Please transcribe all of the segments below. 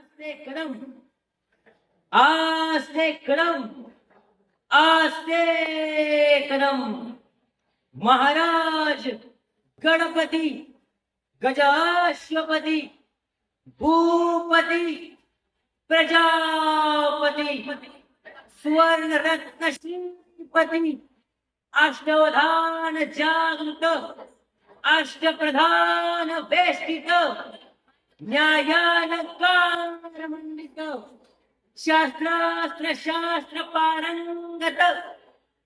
आस्ते कदम। आस्ते कदम। आस्ते कदम। महाराज गणपती गजाश्वपती भूपती प्रजापती सुवर्ण रत्न श्रीपती अष्टवधान जागृत अष्टप्रधान वेष्टित न्यायान मंडित शास्त्रास्त्र शास्त्र पारंगत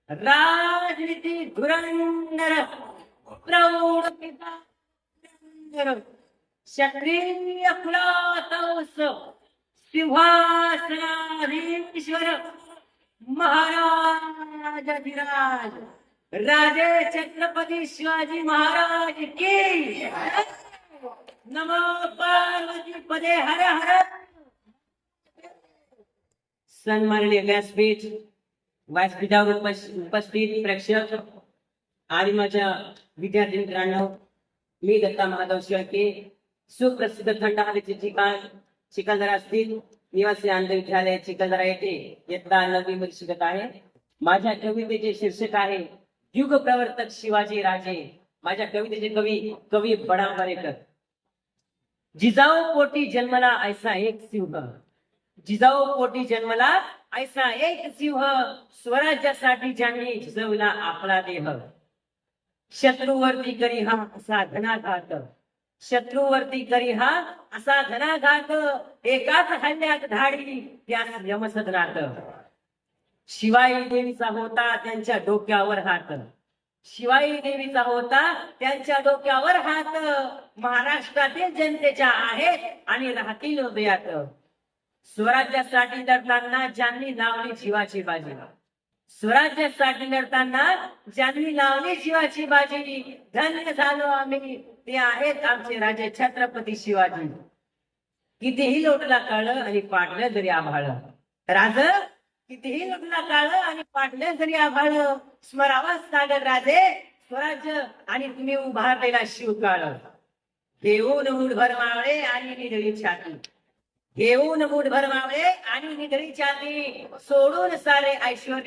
राजनीती धुरंधर प्रौढ पिता क्षत्रिय कुलातौस सिंहासनाधीश्वर महाराजाधिराज राजे छत्रपती शिवाजी महाराज की मध्ये हर हर। सन्माननीय व्यासपीठ व्यासपीठावर उपस्थित प्रेक्षक आणि माझ्या विद्यार्थी मित्रांनो मी दत्ता महादेव शेळके सुप्रसिद्ध थंड हवेचे ठिकाण चिखलदरा असतील निवासी आनंद विद्यालय चिखलदरा येथे इयत्ता नववी मध्ये शिकत आहे. माझ्या कवितेचे शीर्षक आहे युग प्रवर्तक शिवाजी राजे. माझ्या कवितेचे कवी कवी बडा परेकर. जिजाऊ पोटी जन्मला ऐसा एक सिंह. जिजाऊ पोटी जन्मला ऐसा एक सिंह. स्वराज्यासाठी ज्यांनी झिजवला आपला देह. शत्रूवरती करी हा असा घनाघात शत्रूवरती करी हा असा घनाघात एकाच हल्ल्यात धाडी त्यास यमसदनात. शिवाई देवीचा होता त्यांच्या डोक्यावर हात. शिवाई देवीचा होता त्यांच्या डोक्यावर हात महाराष्ट्रातील जनतेच्या आहेत आणि राहतील हृदयात. स्वराज्यासाठी लढताना ज्यांनी लावली शिवाची बाजी. स्वराज्यासाठी लढताना ज्यांनी लावली शिवाची बाजी धन्य झालो आम्ही. ते आहेत आमचे राजे छत्रपती शिवाजी. कितीही लोटला कळलं आणि पाडलं जरी आभाळ. राज कितीही लग्न काळ आणि पाडलं जरी आभाळ स्मरावा सागर राजे स्वराज्य आणि तुम्ही उभारलेला शिवकाळ घेऊन मूठ भरमावळे आणि निधळी छाती घेऊन मूठ भरमावळे आणि निधळी छाती सोडून सारे ऐश्वर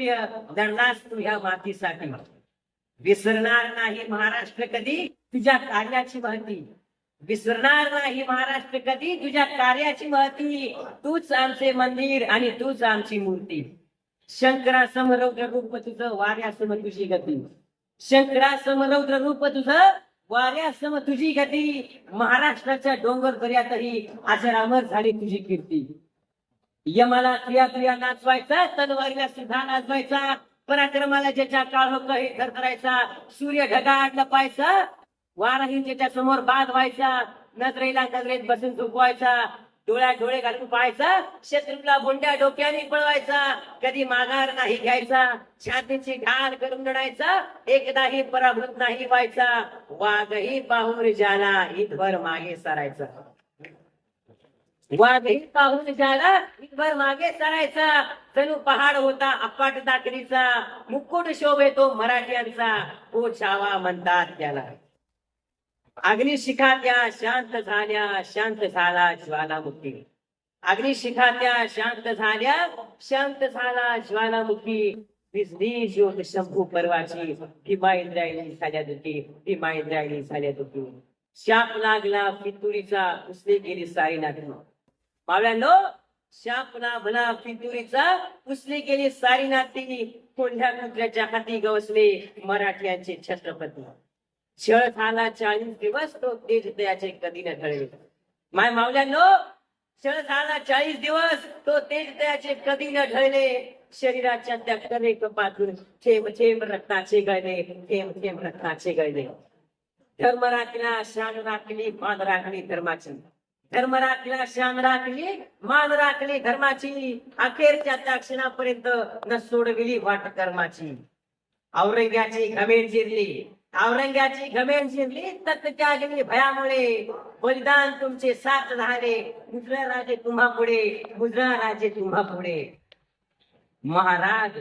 दंडास तुझ्या मातीसाठी. विसरणार नाही महाराष्ट्र कधी? तुझ्या कार्याची महती. विसरणार नाही महाराष्ट्र कधी? तुझ्या कार्याची महती. तूच आमचे मंदिर आणि तूच आमची मूर्ती. शंकरा समरौद्र रूप तुझं वाऱ्यासम तुझी गती. शंकरा समरौद्र रूप तुझं वाऱ्यासम तुझी गती. महाराष्ट्राच्या डोंगर दर्यातही अजरामर झाली तुझी कीर्ती. यमाला क्रिया क्रिया नाचवायचा तलवारीला सुद्धा नाचवायचा पराक्रमाला ज्याच्या काळ हे करायचा सूर्य ढगात लपायचा वाराही त्याच्यासमोर बाद व्हायचा नजरेला नजरेत बसून झुकवायचा डोळ्या डोळे घालून पाहायचा शत्रूला बोंड्या डोक्याने पळवायचा कधी माघार नाही घ्यायचा छातीची ढाल करून लढायचा एकदाही पराभूत नाही व्हायचा वाघही पाहून जाला इथभर मागे सरायचा. वाघही पाहून जाला इथभर मागे सरायचा. जणू पहाड होता अपाट दाकरीचा मुकुट शोभेतो मराठ्यांचा तो छावा म्हणतात त्याला. अग्निशिखा त्या शांत झाल्या शांत झाला ज्वालामुखी अग्निशिखा त्या शांत झाल्या शांत झाला ज्वालामुखी भिजली ज्योत शंभू पर्वाची भीमा इंद्रायणी झाल्या दुखी भीमा इंद्रायणी झाल्या दुखी. शाप लागला पितुरीचा उसली गेली सारी नाटी मावळ्यांनो शाप लागला पितुरीचा उसली गेली सारी नाती कोल्ह्या कुत्र्याच्या हाती गवसले मराठ्यांचे छत्रपती. छळ झाला चाळीस दिवस तो तेज त्याचे कधी न ढळले माय मावल्यांनो छळ झाला चाळीस दिवस तो तेज त्याचे कधी न ढळले शरीराच्या त्या कने कपातून थेंब थेंब रक्ताचे गळले थेंब थेंब रक्ताचे गळले धर्म राखला शान राखली मान राखली धर्माची. धर्म राखला शान राखली मान राखली धर्माची. अखेरच्या त्या क्षणापर्यंत न सोडविली वाट कर्माची औरंग्याची घमेंड जिरली. औरंगाची घमेंड शिरली तत त्यागली भयामुळे. बलिदान तुमचे साथ झाले. गुजरा राजे तुम्हा पुढे गुजरा राजे तुम्हा पुढे महाराज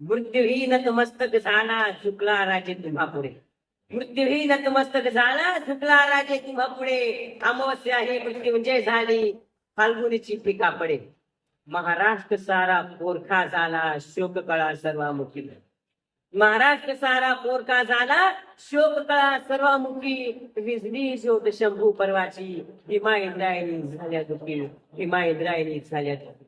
मृत्यूही नतमस्तक झाला शुक्ला राजे तुम्हा पुढे मृत्यूही नतमस्तक झाला शुक्ला राजे तुम्हा पुढे अमावस्या ही मृत्युंजय झाली फाल्गुनीची पिका पडे. महाराष्ट्र सारा पोरखा झाला शोक कळा सर्वामुखी. महाराष्ट्र सारा मोरका झाला. शोक कळा सर्वामुखी विजली ज्योत शंभू पर्वाची. हिमा इंद्रायणी झाल्या दुखी. हिमा इंद्रायणी झाल्या दुखी.